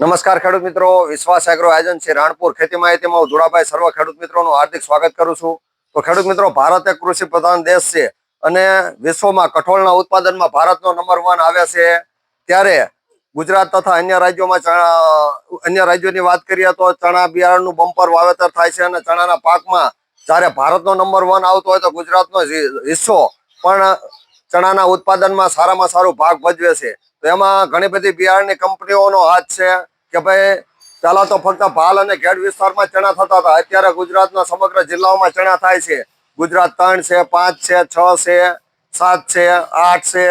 નમસ્કાર ખેડૂત મિત્રો. વિશ્વાસ એગ્રો એજન્સી રાણપુર ખેતી માહિતીમાં હું સર્વ ખેડૂત મિત્રોનું હાર્દિક સ્વાગત કરું છું. તો ખેડૂત મિત્રો, ભારત એક કૃષિ પ્રધાન દેશ છે અને વિશ્વમાં કઠોળના ઉત્પાદનમાં ભારતનો નંબર વન આવે છે. ત્યારે ગુજરાત તથા અન્ય રાજ્યોમાં ચણા, અન્ય રાજ્યોની વાત કરીએ તો ચણા બિયારણનું બમ્પર વાવેતર થાય છે અને ચણાના પાકમાં જ્યારે ભારતનો નંબર વન આવતો હોય તો ગુજરાતનો હિસ્સો પણ ચણાના ઉત્પાદનમાં સારામાં સારો ભાગ ભજવે છે. તો એમાં ઘણી બધી બિયારણની કંપનીઓનો હાથ છે કે ભાઈ, પહેલા તો ફક્ત ભાલ અને ઘેડ વિસ્તારમાં ચણા થતા હતા. અત્યારે ગુજરાતના સમગ્ર જિલ્લાઓમાં ચણા થાય છે. ગુજરાત ત્રણ છે, પાંચ છે, છ છે, સાત છે, આઠ છે,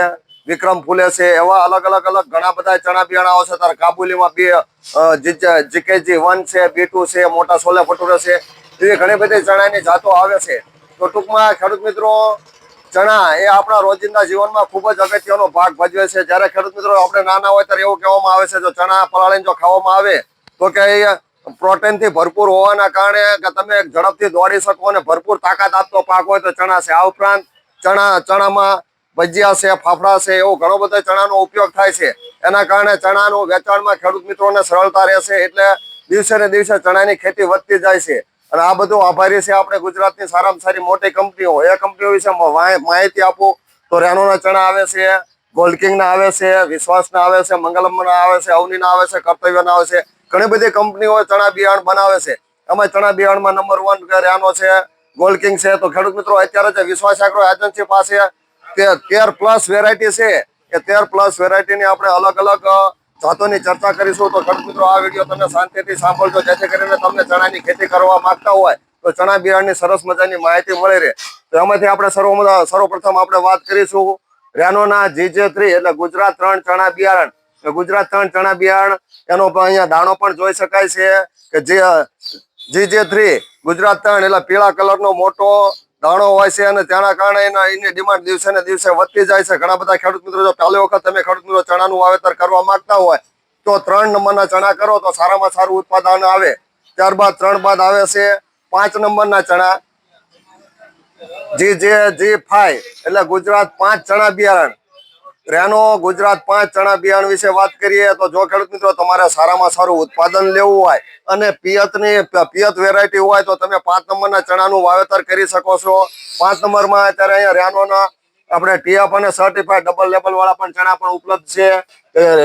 વિક્રમ ફૂલે છે. એવા અલગ અલગ અલગ ઘણા બધા ચણા બિયાણાઓ છે. તારે કાબુલીમાં બી જીકેજી વન છે, બી ટુ છે, મોટા છોલે ભટુરે છે. એવી ઘણી બધી ચણાની જાતો આવે છે. તો ટૂંકમાં ખેડૂત મિત્રો ચણા એ આપણા રોજિંદા જીવનમાં ખૂબ જ અગત્યનો ભાગ ભજવે છે. જ્યારે ખેડૂત મિત્રો આપણે નાના હોય ત્યારે એવું કહેવામાં આવે છે, જો ચણા પલાળીને જો ખાવામાં આવે, તો કે પ્રોટીનથી ભરપૂર હોવાના કારણે કે તમે ઝડપથી દોડી શકો અને ભરપૂર તાકાત આપતો પાક હોય તો ચણા છે. આ ઉપરાંત ચણા, ચણામાં ભજીયા છે, ફાફડા છે, એવો ઘણો બધો ચણાનો ઉપયોગ થાય છે. એના કારણે ચણાનું વેચાણમાં ખેડૂત મિત્રોને સરળતા રહેશે, એટલે દિવસે ને દિવસે ચણાની ખેતી વધતી જાય છે. અને આ બધું આભારી છે આપણે ગુજરાતની સારામાં સારી મોટી કંપનીઓ. એ કંપનીઓ વિશે માહિતી આપું. તો રેનોના ચણા આવે છે ગોલ્ડ કિંગના આવે છે, વિશ્વાસના આવે છે, મંગલમના આવે છે, અવનીના આવે છે, કર્તવ્યના આવે છે. ઘણી બધી કંપનીઓ ચણા બિયારણ બનાવે છે. એમાં ચણા બિયારણમાં નંબર વન રેનો છે ગોલ્ડ કિંગ છે. તો ખેડૂત મિત્રો, અત્યારે જે વિશ્વાસ એગ્રો એજન્સી પાસે તેર પ્લસ વેરાયટી છે. એ તેર પ્લસ વેરાયટીની આપણે અલગ અલગ જાતોની ચર્ચા કરીશું તો ખેડૂત મિત્રો, આ વીડિયો તમે શાંતિથી સાંભળજો. જેથી કરીને તમને ચણાની ખેતી કરવા માંગતા હોય તો ચણા બિયારણની સરસ મજાની માહિતી મળી રહે. તો એમાંથી આપણે સર્વ સર્વપ્રથમ આપણે વાત કરીશું રેનોના જીજે થ્રી એટલે ગુજરાત ત્રણ ચણા બિયારણ. ગુજરાત ત્રણ ચણા બિયારણ, એનો અહીંયા દાણો પણ જોઈ શકાય છે કે જે જીજે થ્રી ગુજરાત ત્રણ, એટલે પીળા કલરનો મોટો દાણો હોય છે અને તેના કારણે એના એની ડિમાન્ડ દિવસે ને દિવસે વધતી જાય છે. ઘણા બધા ખેડૂત મિત્રો જો પહેલી વખત તમે ખેડૂત મિત્રો ચણાનું વાવેતર કરવા માંગતા હોય, તો ત્રણ નંબરના ચણા કરો તો સારામાં સારું ઉત્પાદન આવે. ત્યારબાદ ત્રણ બાદ આવે છે પાંચ નંબરના ચણા. જી, જે, જી, ફાઈ. એટલે ગુજરાત પાંચ ચણા બિયારણ. રેનો ગુજરાત પાંચ ચણા બિયારણ વિશે વાત કરીએ તો જો ખેડૂત મિત્રો તમારે સારામાં સારું ઉત્પાદન લેવું હોય અને પિયતની પિયત વેરાયટી હોય તો તમે પાંચ નંબરના ચણાનું વાવેતર કરી શકો છો પાંચ નંબરમાં અત્યારે અહીંયા રેનોના આપણે ટીએફ અને સર્ટિફાઈડ ડબલ લેબલ વાળા પણ ચણા પણ ઉપલબ્ધ છે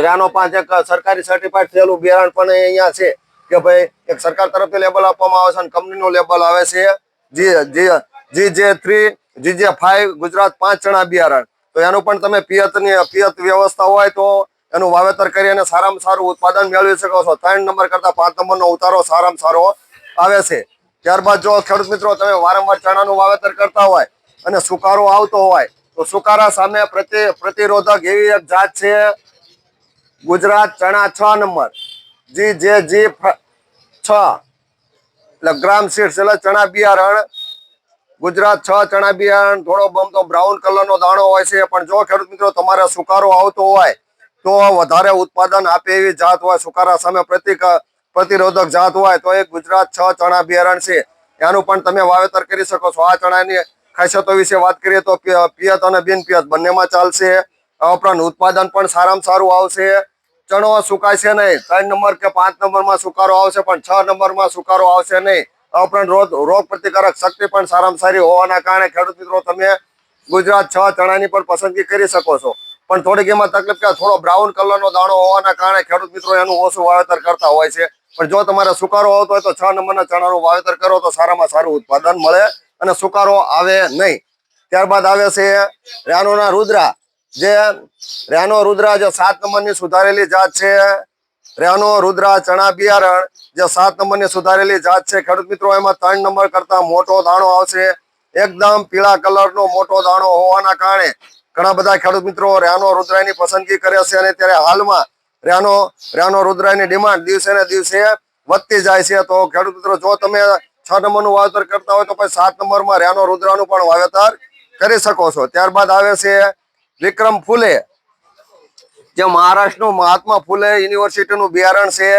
રેનો પાંચ એક સરકારી સર્ટિફાઈડ થયેલું બિયારણ પણ અહીંયા છે કે ભાઈ એક સરકાર તરફથી લેબલ આપવામાં આવે છે અને કંપનીનું લેબલ આવે છે જી જી જી જે થ્રી જી જે ફાઈવ ગુજરાત પાંચ ચણા બિયારણ તો એનું પણ તમે પિયતની પિયત વ્યવસ્થા હોય તો એનું વાવેતર કરી અને સારામાં સારું ઉત્પાદન મેળવી શકો છો. ત્રણ નંબર કરતા પાંચ નંબરનો ઉતારો સારામાં સારો આવે છે. ત્યારબાદ જો ખેડૂત મિત્રો તમે વારંવાર ચણાનું વાવેતર કરતા હોય અને સુકારો આવતો હોય, તો સુકારા સામે પ્રતિ પ્રતિરોધક એવી એક જાત છે, ગુજરાત ચણા છ નંબર. જી, જે, જી છ. એટલે ગ્રામ સીડ્સ એટલે ચણા બિયારણ ગુજરાત છ ચણા બિયારણ, થોડો બમતો બ્રાઉન કલરનો દાણો હોય છે. પણ જો ખેડૂત મિત્રો તમારે સુકારો આવતો હોય, તો વધારે ઉત્પાદન આપે એવી જાત હોય, સુકારા સામે પ્રતિક, પ્રતિરોધક જાત હોય, તો એ ગુજરાત છ ચણા બિયારણ છે. એનું પણ તમે વાવેતર કરી શકો છો. આ ચણાની ખાસિયતો વિશે વાત કરીએ તો પિય- પિયત અને બિન પિયત બંનેમાં ચાલશે. ઉપરાંત ઉત્પાદન પણ સારામાં સારું આવશે. ચણો સુકાશે નહીં. ત્રણ નંબર કે પાંચ નંબરમાં સુકારો આવશે, પણ છ નંબરમાં સુકારો આવશે નહીં. આ ઉપરાંત રોગ પ્રતિકારક શક્તિ પણ સારામાં સારી હોવાના કારણે ખેડૂત મિત્રો તમે ગુજરાત છ ચણાની પણ પસંદગી કરી શકો છો. પણ થોડીક એમાં તકલીફ કે થોડો બ્રાઉન કલરનો દાણો હોવાના કારણે ખેડૂત મિત્રો એનું ઓછું વાવેતર કરતા હોય છે. પણ જો તમારે સુકારો આવતો હોય તો છ નંબરના ચણાનું વાવેતર કરો તો સારામાં સારું ઉત્પાદન મળે અને સુકારો આવે નહીં. ત્યારબાદ આવે છે રાનોના રુદ્રા. જે રેનો રુદ્રા જે સાત નંબરની સુધારેલી જાત છે રેનો રુદ્રા ચણા બિયારણ, જે સાત નંબરની સુધારેલી જાત છે. ખેડૂત મિત્રો, એમાં ત્રણ નંબર કરતા મોટો દાણો આવશે. એકદમ પીળા કલરનો મોટો દાણો હોવાના કારણે ઘણા બધા ખેડૂત મિત્રો રેનો રુદ્રાની પસંદગી કરે છે અને ત્યારે હાલમાં રેનો રેનો રુદ્રાની ડિમાન્ડ દિવસે ને દિવસે વધતી જાય છે. તો ખેડૂત મિત્રો, જો તમે છ નંબરનું વાવેતર કરતા હોય તો પછી સાત નંબરમાં રેનો રુદ્રાનું પણ વાવેતર કરી શકો છો. ત્યારબાદ આવે છે વિક્રમ ફૂલે. જે મહારાષ્ટ્રનું મહાત્મા ફૂલે, યુનિવર્સિટીનું બિયારણ છે,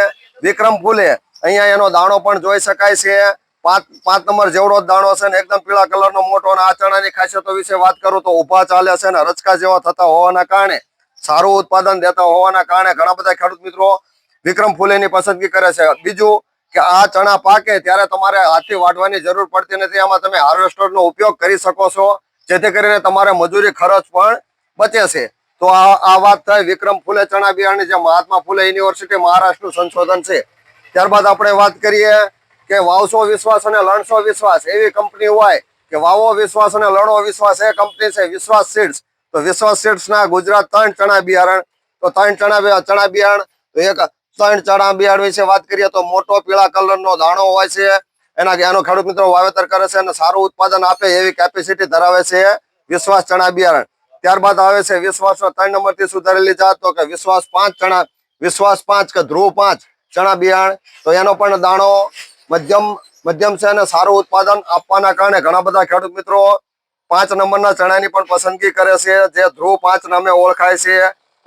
વિક્રમ ફૂલે, અહીંયા એનો દાણો પણ જોઈ શકાય છે. પાંચ પાંચ નંબર જેવડો દાણો છે ને, એકદમ પીળા કલરનો, મોટો અને આ ચણાની ખાસિયતો વિશે વાત કરું તો ઊભા ચાલે છે ને, રચકા જેવા થતા હોવાના કારણે, સારું ઉત્પાદન દેતા હોવાના કારણે ઘણા બધા ખેડૂત મિત્રો વિક્રમ ફૂલેની પસંદગી કરે છે. બીજું કે આ ચણા પાકે ત્યારે તમારે હાથથી વાટવાની જરૂર પડતી નથી. આમાં તમે હાર્વેસ્ટરનો ઉપયોગ કરી શકો છો, જેથી કરીને તમારે મજૂરી ખર્ચ પણ બચે છે. તો આ આ વાત થાય વિક્રમ ફૂલે, ચણા બિયારણની જે મહાત્મા ફૂલે યુનિવર્સિટી મહારાષ્ટ્રનું સંશોધન છે. ત્યારબાદ આપણે વાત કરીએ કે વાવસો વિશ્વાસ અને લણસો વિશ્વાસ. એવી કંપની હોય કે વાવો વિશ્વાસ અને લણો વિશ્વાસ. એ કંપની છે વિશ્વાસ સીડ્સ. તો વિશ્વાસ સીડ્સ ના ગુજરાત ત્રણ ચણા બિયારણ. તો ત્રણ ચણા ચણા બિયારણ, તો એક ત્રણ ચણા બિયારણ વિશે વાત કરીએ તો મોટો પીળા કલરનો દાણો હોય છે. એના એનો ખેડૂત મિત્રો વાવેતર કરે છે અને સારું ઉત્પાદન આપે એવી કેપેસિટી ધરાવે છે વિશ્વાસ ચણા બિયારણ. ત્યારબાદ આવે છે વિશ્વાસ ત્રણ નંબરથી સુધારેલી જાત. તો કે વિશ્વાસ પાંચ ચણા, વિશ્વાસ પાંચ કે ધ્રુવ પાંચ ચણા બિયારણ. તો એનો પણ દાણો મધ્યમ મધ્યમ છે અને સારું ઉત્પાદન આપવાના કારણે ઘણા બધા ખેડૂત મિત્રો પાંચ નંબરના ચણાની પણ પસંદગી કરે છે, જે ધ્રુવ પાંચ નામે ઓળખાય છે.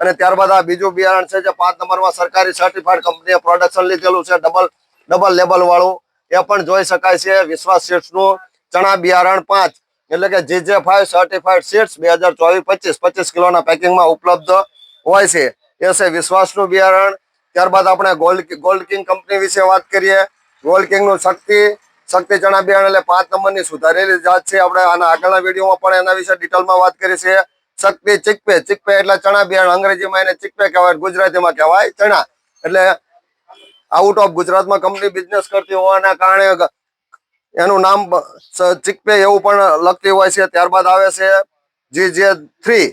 અને ત્યારબાદ આ બીજું બિયારણ છે જે પાંચ નંબરમાં સરકારી સર્ટિફાઈડ કંપનીએ પ્રોડક્શન લીધેલું છે ડબલ ડબલ લેબલ વાળું. એ પણ જોઈ શકાય છે વિશ્વાસ સીડ્સ ચણા બિયારણ પાંચ. એટલે કે જીજે ફાઈવ સર્ટિફાઈડ સીડ્સ બે હજાર ચોવીસ, પચીસ પચીસ કિલોના પેકિંગમાં ઉપલબ્ધ હોય છે, એ છે વિશ્વાસનું બિયારણ. ત્યારબાદ આપણે ગોલ્ડ ગોલ્ડ કિંગ કંપની વિશે વાત કરીએ. ગોલ્ડ કિંગનું શક્તિ શક્તિ ચણા બિયારણ એટલે પાંચ નંબરની સુધારેલી જાત છે. આપણે આના આગળના વિડીયોમાં પણ એના વિશે ડિટેલમાં વાત કરી છે. શક્તિ ચિકપે ચિકપે એટલે ચણા બિયારણ. અંગ્રેજીમાં એને ચિકપે કહેવાય, ગુજરાતીમાં કહેવાય ચણા. એટલે આઉટ ઓફ ગુજરાતમાં કંપની બિઝનેસ કરતી હોવાના કારણે એનું નામ ચિકપે એવું પણ લખતી હોય છે. ત્યારબાદ આવે છે જી જે થ્રી,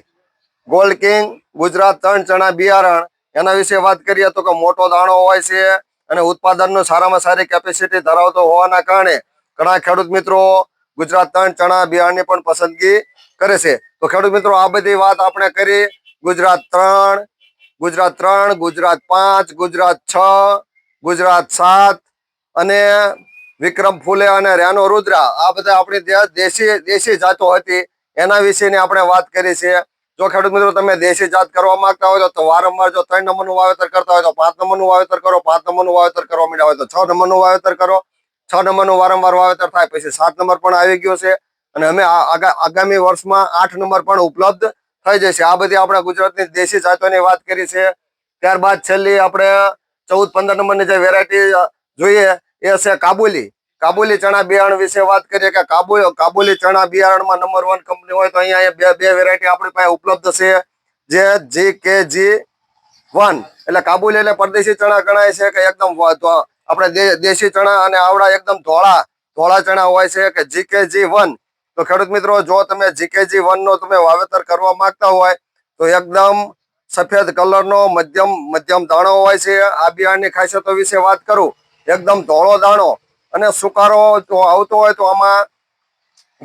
ગોલ્ડ કિંગ, ગુજરાત ત્રણ, ચણા બિયારણ. એના વિશે વાત કરીએ તો કે મોટો દાણો હોય છે અને ઉત્પાદનનું સારામાં સારી કેપેસિટી ધરાવતો હોવાના કારણે ઘણા ખેડૂત મિત્રો ગુજરાત ત્રણ, ચણા બિયારણની પણ પસંદગી કરે છે. તો ખેડૂત મિત્રો, આ બધી વાત આપણે કરી. ગુજરાત ત્રણ ગુજરાત ત્રણ, ગુજરાત પાંચ, ગુજરાત છ, ગુજરાત સાત અને વિક્રમ ફૂલે અને રેનો રુદ્રા, આ બધા આપણી દેશી દેશી જાતો હતી. એના વિશેની આપણે વાત કરી છે. જો ખેડૂત મિત્રો તમે દેશી જાત કરવા માંગતા હોય તો વારંવાર જો ત્રણ નંબરનું વાવેતર કરતા હોય તો પાંચ નંબરનું વાવેતર કરો, પાંચ નંબરનું વાવેતર કરવા માંડ્યા હોય તો છ નંબરનું વાવેતર કરો. છ નંબરનું વારંવાર વાવેતર થાય, પછી સાત નંબર પણ આવી ગયો છે. અને અમે આગા- આગામી વર્ષમાં આઠ નંબર પણ ઉપલબ્ધ થઈ જશે. આ બધી આપણે ગુજરાતની દેશી જાતોની વાત કરી છે. ત્યારબાદ છેલ્લી આપણે ચૌદ, પંદર નંબરની જે વેરાયટી જોઈએ એ છે કાબુલી. કાબુલી ચણા બિયારણ વિશે વાત કરીએ કે કાબુ કાબુલી ચણા બિયારણમાં નંબર વન કંપની હોય તો અહીંયા બે બે વેરાયટી આપણી પાસે ઉપલબ્ધ છે. જે જી કે જી વન એટલે કાબુલી એટલે પરદેશી ચણા ગણાય છે કે એકદમ આપણે દેશી ચણા અને આવડા એકદમ ધોળા ધોળા ચણા હોય છે કે જીકેજી વન તો ખેડૂત મિત્રો, જો તમે જીકેજી વન નો તમે વાવેતર કરવા માંગતા હોય, તો એકદમ સફેદ કલરનો મધ્યમ મધ્યમ દાણો હોય છે. આ બિયારણની ખાસિયતો વિશે વાત કરું. એકદમ ધોળો દાણો અને સુકારો જો આવતો હોય તો આમાં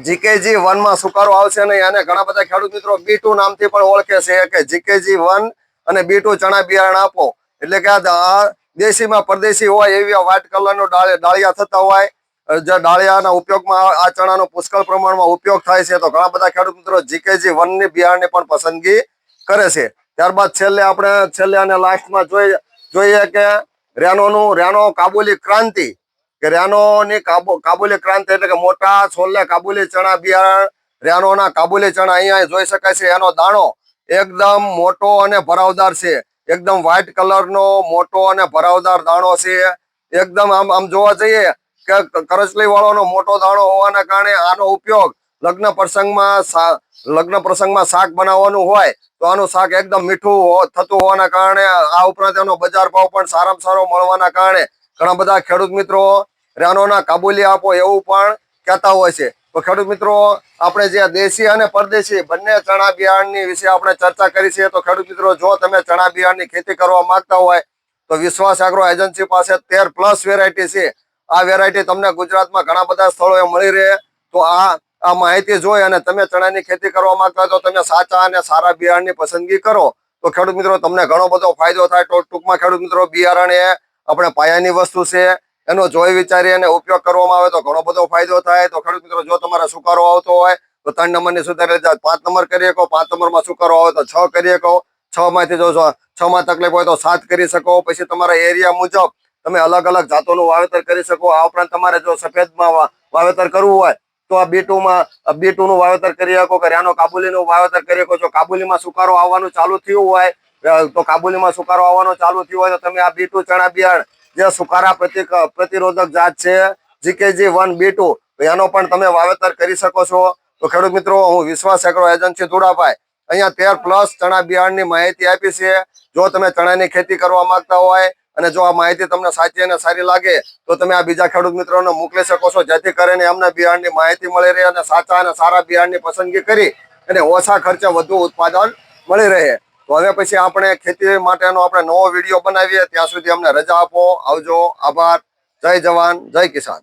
જીકેજી વનમાં સુકારો આવશે નહીં. અને ઘણા બધા ખેડૂત મિત્રો બી ટુ નામથી પણ ઓળખે છે કે જીકેજી વન અને બી ટુ ચણા બિયારણ આપો. એટલે કે આ દેશીમાં પરદેશી હોય એવી વ્હાઇટ કલરનો ડાળ, ડાળિયા થતા હોય જે ડાળિયાના ઉપયોગમાં આ- ચણાનો પુષ્કળ પ્રમાણમાં ઉપયોગ થાય છે. તો ઘણા બધા ખેડૂત મિત્રો જીકેજી વનની બિયારણની પણ પસંદગી કરે છે. ત્યારબાદ છેલ્લે આપણે, છેલ્લે અને લાસ્ટમાં જોઈએ જોઈએ કે રેનોનું, રેનો કાબુલી ક્રાંતિ, કે રેનોની કાબુ, કાબુલી ક્રાંતિ એટલે કે મોટા છોલે કાબુલી ચણા બિયારણ, રેનોના કાબુલી ચણા અહીંયા જોઈ શકાય છે. એનો દાણો એકદમ મોટો અને ભરાવદાર છે. એકદમ વ્હાઇટ કલરનો મોટો અને ભરાવદાર દાણો છે. એકદમ આમ આમ જોવા જઈએ કે કરચલી વાળોનો મોટો દાણો હોવાના કારણે આનો ઉપયોગ લગ્ન પ્રસંગમાં લગ્ન પ્રસંગમાં શાક બનાવવાનું હોય, તો આનું શાક એકદમ મીઠું થતું હોવાના કારણે આ ઉપરાંત એનો બજાર ભાવ પણ સારામાં સારો મળવાના કારણે ઘણા બધા ખેડૂત મિત્રો રાનોના કાબુલી આપો એવું પણ કહેતા હોય છે. તો ખેડૂત મિત્રો, આપણે જે દેશી અને પરદેશી બંને ચણા બિયારણની વિશે આપણે ચર્ચા કરી છે, તો ખેડૂત મિત્રો, જો તમે ચણા બિયારણની ખેતી કરવા માંગતા હોય, તો વિશ્વાસ એગ્રો એજન્સી પાસે તેર પ્લસ વેરાયટી છે. આ વેરાયટી તમને ગુજરાતમાં ઘણા બધા સ્થળોએ મળી રહે. તો આ આ માહિતી જોઈ અને તમે ચણાની ખેતી કરવા માંગતા તો તમે સાચા અને સારા બિયારણની પસંદગી કરો. તો ખેડૂત મિત્રો, તમને ઘણો બધો ફાયદો થાય. તો ટૂંકમાં ખેડૂત મિત્રો બિયારણ એ આપણે પાયાની વસ્તુ છે, એનો જોઈ વિચારી અને ઉપયોગ કરવામાં આવે તો ઘણો બધો ફાયદો થાય. તો ખેડૂત મિત્રો, જો તમારે સુકારો આવતો હોય, તો ત્રણ નંબરની સુધારી જાત પાંચ નંબર કરી શકો. પાંચ નંબરમાં સુકારો આવે તો છ કરી શકો. છ માંથી જો છ માં તકલીફ હોય તો સાત કરી શકો. પછી તમારા એરિયા મુજબ તમે અલગ અલગ જાતોનું વાવેતર કરી શકો. આ ઉપરાંત તમારે જો સફેદમાં વાવેતર કરવું હોય તો આ બેટોમાં માં નું વાવેતર કરી શકો કે રાનો કાબુલીનું વાવેતર કરી શકો છો. કાબુલીમાં સુકારો આવવાનું ચાલુ થયું હોય તો કાબુલીમાં સુકારો આવવાનું ચાલુ થયું હોય તો તમે આ બી ચણા બિયારણ જે સુકારા પ્રતિ પ્રતિરોધક જાત છે, જીકેજી વન બી એનો પણ તમે વાવેતર કરી શકો છો. તો ખેડૂત મિત્રો, હું વિશ્વાસ એગ્રો એજન્સી ધુડાભાઈ અહીંયા તેર પ્લસ ચણા બિયારણની માહિતી આપી છે. જો તમે ચણાની ખેતી કરવા માંગતા હોય અને જો આ માહિતી તમને સાચી અને સારી લાગે, તો તમે આ બીજા ખેડૂત મિત્રોને મોકલી શકો છો. જેથી કરીને એમને બિયારણની માહિતી મળી રહે અને સાચા અને સારા બિયારણની પસંદગી કરી અને ઓછા ખર્ચે વધુ ઉત્પાદન મળી રહે. તો હવે પછી આપણે ખેતી માટેનો આપણે નવો વીડિયો બનાવીએ. ત્યાં સુધી અમને રજા આપો. આવજો. આભાર. જય જવાન. જય કિસાન.